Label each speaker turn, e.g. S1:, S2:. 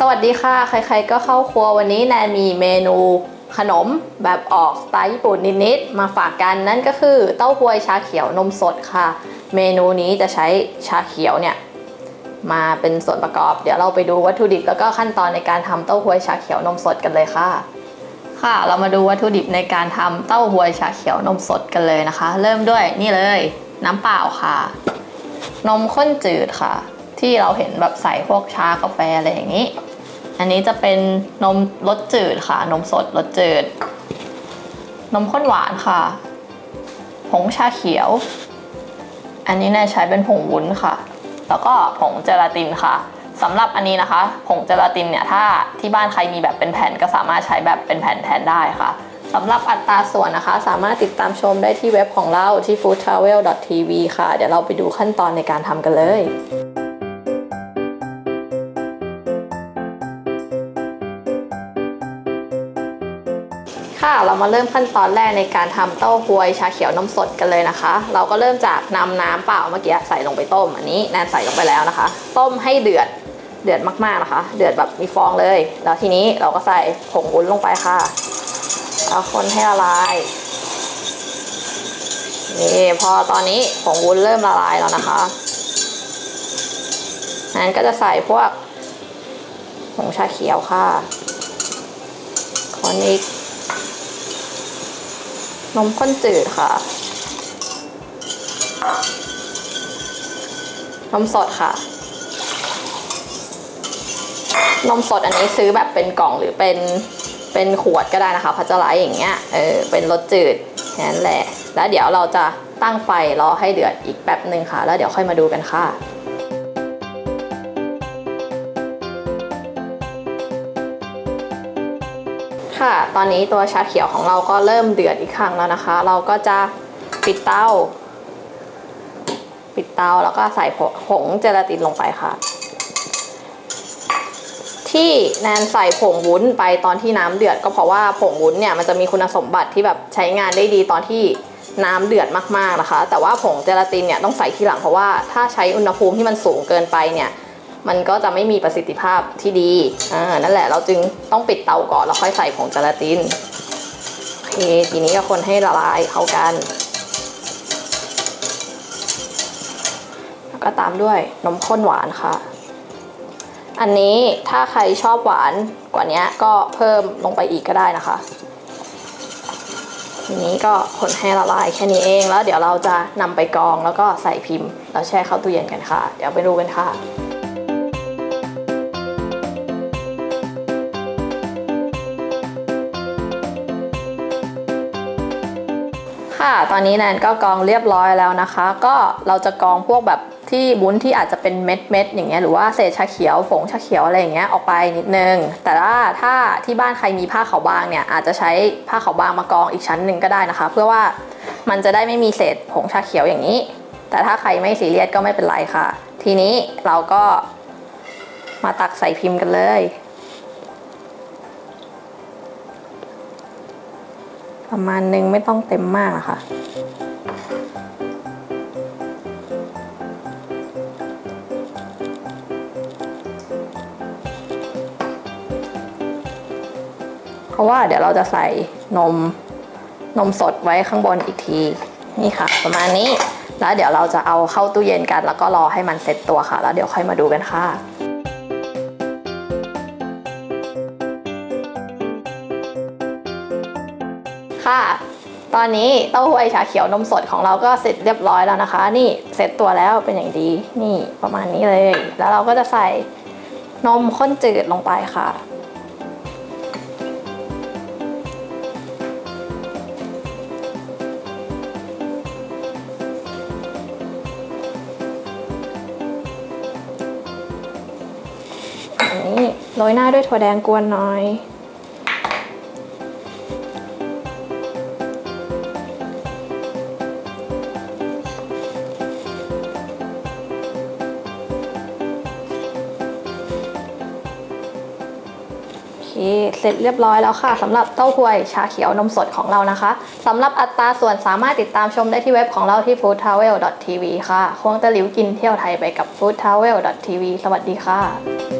S1: สวัสดีค่ะ ใครๆก็เข้าครัววันนี้แนนมีเมนูขนมแบบออกสไตล์ญี่ปุ่นนิดๆ มาฝากกันนั่นก็คือเต้าหวยชาเขียวนมสดค่ะ เมนูนี้จะใช้ชาเขียวเนี่ยมาเป็นส่วนประกอบ เดี๋ยวเราไปดูวัตถุดิบแล้วก็ขั้นตอนในการทำเต้าหวยชาเขียวนมสดกันเลยค่ะ ค่ะ เรามาดูวัตถุดิบในการทำเต้าหวยชาเขียวนมสดกันเลยนะคะ เริ่มด้วยนี่เลย น้ำเปล่าค่ะ นมข้นจืดค่ะ ที่เราเห็นแบบใส่พวกชากาแฟอะไรอย่างนี้ อันนี้จะเป็นนมรสจืดค่ะ นมสดรสจืด นมข้นหวานค่ะ ผงชาเขียว อันนี้แน่ใช้เป็นผงวุ้นค่ะ แล้วก็ผงเจลาตินค่ะสำหรับอันนี้นะคะ ผงเจลาตินเนี่ยถ้าที่บ้านใครมีแบบเป็นแผ่นก็สามารถใช้แบบเป็นแผ่นแทนได้ค่ะสำหรับอัตราส่วนนะคะ สามารถติดตามชมได้ที่เว็บของเราที่ foodtravel.tv ค่ะ เดี๋ยวเราไปดูขั้นตอนในการทำกันเลย ค่ะ เรามาเริ่มขั้นตอนแรกในการทำเต้าหวยชาเขียวนมสดกันเลยนะคะ เราก็เริ่มจากนำน้ำเปล่าเมื่อกี้ใส่ลงไปต้ม อันนี้แนนใส่ลงไปแล้วนะคะ ต้มให้เดือดเดือดมากๆนะคะ เดือดแบบมีฟองเลย แล้วทีนี้เราก็ใส่ผงวุ้นลงไปค่ะเอาคนให้ละลายนี่พอตอนนี้ผงวุ้นเริ่มละลายแล้วนะคะนั้นก็จะใส่พวกผงชาเขียวค่ะคนอีก นมข้นจืดค่ะ นมสดค่ะ นมสดอันนี้ซื้อแบบเป็นกล่องหรือเป็นเป็นขวดก็ได้นะคะพัชไลอย่างเงี้ย เออ เป็นรสจืดแค่นั้นแหละ แล้วเดี๋ยวเราจะตั้งไฟรอให้เดือดอีกแป๊บหนึ่งค่ะ แล้วเดี๋ยวค่อยมาดูกันค่ะ ค่ะ ตอนนี้ตัวชาเขียวของเราก็เริ่มเดือดอีกครั้งแล้วนะคะ เราก็จะปิดเตา ปิดเตาแล้วก็ใส่ผงเจลาตินลงไปค่ะ ที่แนนใส่ผงวุ้นไปตอนที่น้ำเดือด ก็เพราะว่าผงวุ้นเนี่ยมันจะมีคุณสมบัติที่แบบใช้งานได้ดีตอนที่น้ำเดือดมากๆนะคะ แต่ว่าผงเจลาตินเนี่ยต้องใส่ทีหลังเพราะว่าถ้าใช้อุณหภูมิที่มันสูงเกินไปเนี่ย มันก็จะไม่มีประสิทธิภาพที่ดี อ่า นั่นแหละ เราจึงต้องปิดเตาก่อนแล้วค่อยใส่ผงเจลาติน โอเค ทีนี้ก็คนให้ละลายเข้ากัน แล้วก็ตามด้วยนมข้นหวานค่ะ อันนี้ถ้าใครชอบหวานกว่านี้ก็เพิ่มลงไปอีกก็ได้นะคะ ทีนี้ก็คนให้ละลายแค่นี้เอง แล้วเดี๋ยวเราจะนำไปกรองแล้วก็ใส่พิมพ์ แล้วแช่เข้าตู้เย็นกันค่ะ เดี๋ยวไปดูกันค่ะ ค่ะ ตอนนี้แนนก็กรองเรียบร้อยแล้วนะคะ ก็เราจะกรองพวกแบบที่บุ้นที่อาจจะเป็นเม็ดเม็ดอย่างเงี้ยหรือว่าเศษชาเขียวผงชาเขียวอะไรอย่างเงี้ยออกไปนิดนึง แต่ว่าถ้าที่บ้านใครมีผ้าขาวบางเนี่ยอาจจะใช้ผ้าขาวบางมากรองอีกชั้นหนึ่งก็ได้นะคะ เพื่อว่ามันจะได้ไม่มีเศษผงชาเขียวอย่างนี้ แต่ถ้าใครไม่ซีเรียสก็ไม่เป็นไรค่ะ ทีนี้เราก็มาตักใส่พิมพ์กันเลย ประมาณนึงไม่ต้องเต็มมากนะคะเพราะว่าเดี๋ยวเราจะใส่นมนมสดไว้ข้างบนอีกที นี่ค่ะ ประมาณนี้ แล้วเดี๋ยวเราจะเอาเข้าตู้เย็นกัน แล้วก็รอให้มันเซ็ตตัวค่ะ แล้วเดี๋ยวค่อยมาดูกันค่ะ ค่ะ ตอนนี้เต้าหู้ไอชาเขียวนมสดของเราก็เสร็จเรียบร้อยแล้วนะคะ นี่เสร็จตัวแล้วเป็นอย่างดีนี่ประมาณนี้เลย แล้วเราก็จะใส่นมข้นจืดลงไปค่ะนี่โรยหน้าด้วยถั่วแดงกวนหน่อย เสร็จเรียบร้อยแล้วค่ะสำหรับเต้าหวยชาเขียวนมสดของเรานะคะสำหรับอัตราส่วนสามารถติดตามชมได้ที่เว็บของเราที่ foodtravel.tv ค่ะควงตะหลิวกินเที่ยวไทยไปกับ foodtravel.tv สวัสดีค่ะ